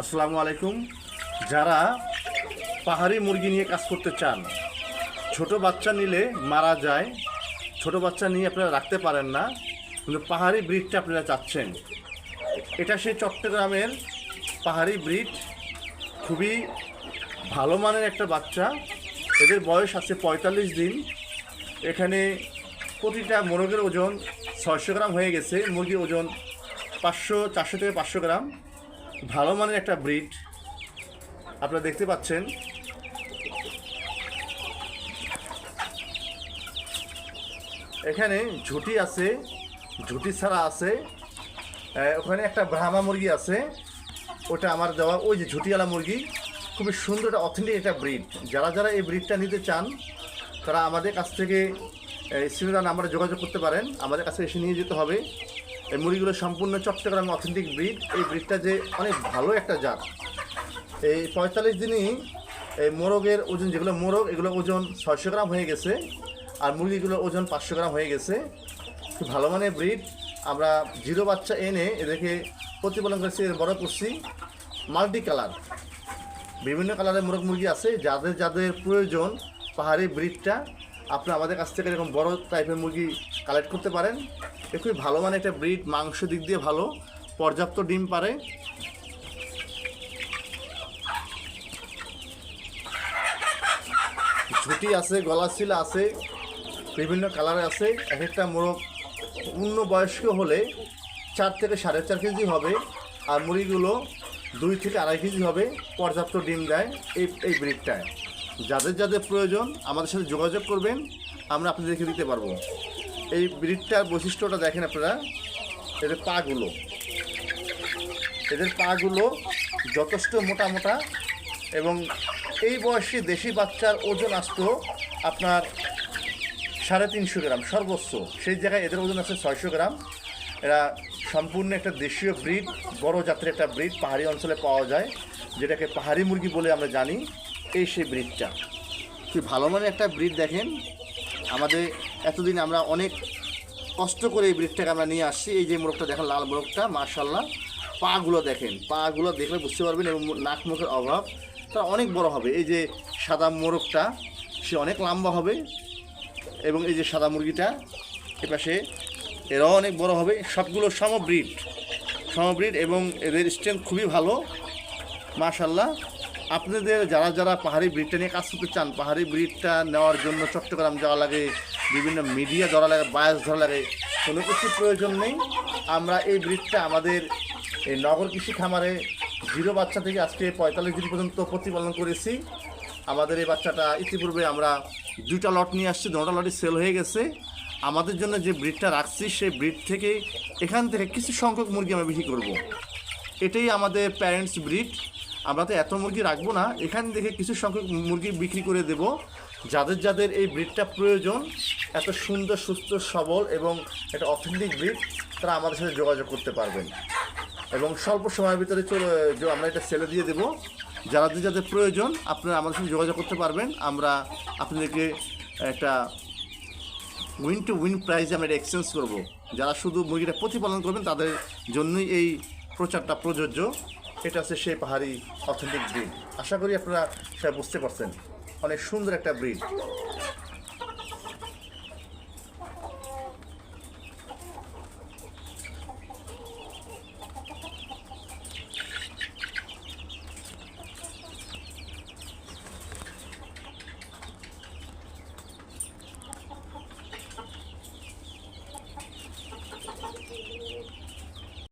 আসসালামু আলাইকুম। যারা পাহাড়ি মুরগি নিয়ে কাজ করতে চান, ছোট বাচ্চা নিলে মারা যায়। ছোট বাচ্চা নিয়ে আপনারা রাখতে পারেন না, কিন্তু পাহাড়ি ব্রিডটা আপনারা চাচ্ছেন। এটা সেই চট্টগ্রামের পাহাড়ি ব্রিড, খুবই ভালো মানের একটা বাচ্চা। এদের বয়স আছে পঁয়তাল্লিশ দিন। এখানে প্রতিটা মোরগের ওজন ছয়শো গ্রাম হয়ে গেছে। মুরগির ওজন পাঁচশো, চারশো থেকে পাঁচশো গ্রাম। ভালো মানের একটা ব্রিড। আপনারা দেখতে পাচ্ছেন। এখানে ঝুটি আছে, ঝুটি ছাড়া আছে ওখানে একটা ব্রাহ্মা মুরগি আছে। ওটা আমার দেওয়া, ওই যে ঝুটিওয়ালা মুরগি, খুবই সুন্দর একটা অথেন্টিক একটা ব্রিড। যারা যারা এই ব্রিডটা নিতে চান, তারা আমাদের কাছ থেকে সিনেমা নাম্বারে যোগাযোগ করতে পারেন। আমাদের কাছে এসে নিয়ে যেতে হবে। এই মুরগিগুলো সম্পূর্ণ চট্টগ্রাম অথেন্টিক ব্রিড এই ব্রিডটা যে অনেক ভালো একটা জাত। এই পঁয়তাল্লিশ দিনই এই মোরগের ওজন, যেগুলো মোরগ, এগুলো ওজন ছয়শো গ্রাম হয়ে গেছে আর মুরগিগুলোর ওজন পাঁচশো গ্রাম হয়ে গেছে। খুব ভালো মানের ব্রিড আমরা জিরো বাচ্চা এনে এদেরকে প্রতিপালন করেছি বড় করছি মাল্টি কালার বিভিন্ন কালারের মোরগ মুরগি আছে, যাদের যাদের প্রয়োজন পাহাড়ি ব্রিডটা আপনি আমাদের কাছ থেকে এরকম বড় টাইপের মুরগি কালেক্ট করতে পারেন। এ খুবই ভালো মানে একটা ব্রিড মাংস দিক দিয়ে ভালো। পর্যাপ্ত ডিম পারে। ঝুটি আছে গলা শিলা আছে, বিভিন্ন কালারে আছে। এক একটা মোরগ পূর্ণবয়স্ক হলে চার থেকে সাড়ে চার কেজি হবে আর মুরগিগুলো দুই থেকে আড়াই কেজি হবে, পর্যাপ্ত ডিম দেয় এই এই ব্রিডটায়। যাদের যাদের প্রয়োজন আমাদের সাথে যোগাযোগ করবেন, আমরা আপনাদেরকে দিতে পারব। এই ব্রিডটার বৈশিষ্ট্যটা দেখেন আপনারা। এদের পাগুলো। এদের পাগুলো যথেষ্ট মোটা মোটা এবং এই বয়সে দেশি বাচ্চার ওজন আসতো আপনার সাড়ে তিনশো গ্রাম, সর্বোচ্চ। সেই জায়গায় এদের ওজন আছে ছয়শো গ্রাম। এরা সম্পূর্ণ একটা দেশীয় ব্রিড, বড় জাতের একটা ব্রিড পাহাড়ি অঞ্চলে পাওয়া যায়, যেটাকে পাহাড়ি মুরগি বলে আমরা জানি। এই সেই ব্রিডটা। খুব ভালো মানের একটা ব্রিড দেখেন। আমাদের এতদিন আমরা অনেক কষ্ট করে এই ব্রিডটাকে আমরা নিয়ে আসছি। এই যে মোরগটা দেখেন, লাল মোরগটা মার্শাল্লাহ পাগুলো দেখেন, পাগুলো দেখলে বুঝতে পারবেন এবং নাক মুখের অভাব। তা অনেক বড় হবে। এই যে সাদা মোরগটা, সে অনেক লম্বা হবে এবং এই যে সাদা মুরগিটা, এপাশে এরাও অনেক বড় হবে। সবগুলো সমব্রিড সমব্রিড এবং এদের স্ট্রেংথ খুবই ভালো মাশাল্লাহ আপনাদের যারা যারা পাহাড়ি ব্রিডটা নিয়ে কাজ করতে চান, পাহাড়ি ব্রিডটা নেওয়ার জন্য চট্টগ্রাম যাওয়া লাগে, বিভিন্ন মিডিয়া ধরা লাগে বায়াস ধরা লাগে, কোনো কিছু প্রয়োজন নেই। আমরা এই ব্রিডটা আমাদের এই নগর কৃষি খামারে জিরো বাচ্চা থেকে আজকে পঁয়তাল্লিশ দিন পর্যন্ত প্রতিপালন করেছি। আমাদের এই বাচ্চাটা ইতিপূর্বে আমরা দুইটা লট নিয়ে আসছি, দুটা লটই সেল হয়ে গেছে। আমাদের জন্য যে ব্রিডটা রাখছি, সেই ব্রিড থেকে এখান থেকে কিছু সংখ্যক মুরগি আমরা বিক্রি করব। এটাই আমাদের প্যারেন্টস ব্রিড আমরা তো এত মুরগি রাখব না, এখান থেকে কিছু সংখ্যক মুরগি বিক্রি করে দেব। যাদের যাদের এই ব্রিডটা প্রয়োজন, এত সুন্দর, সুস্থ, সবল এবং একটা অথেন্টিক ব্রিড তারা আমাদের সাথে যোগাযোগ করতে পারবেন। এবং স্বল্প সময়ের ভিতরে চলে আমরা এটা সেলে দিয়ে দেবো। যাদের যাদের প্রয়োজন, আপনারা আমাদের সাথে যোগাযোগ করতে পারবেন। আমরা আপনাদেরকে একটা উইন টু উইন প্রাইজে আমরা এটা এক্সচেঞ্জ করব। যারা শুধু মুরগিটা প্রতিপালন করবেন, তাদের জন্যই এই প্রচারটা প্রযোজ্য। এটা হচ্ছে সেই পাহাড়ি অথেন্টিক ব্রিড আশা করি আপনারা সেটা বুঝতে পারছেন। অনেক সুন্দর একটা ব্রিড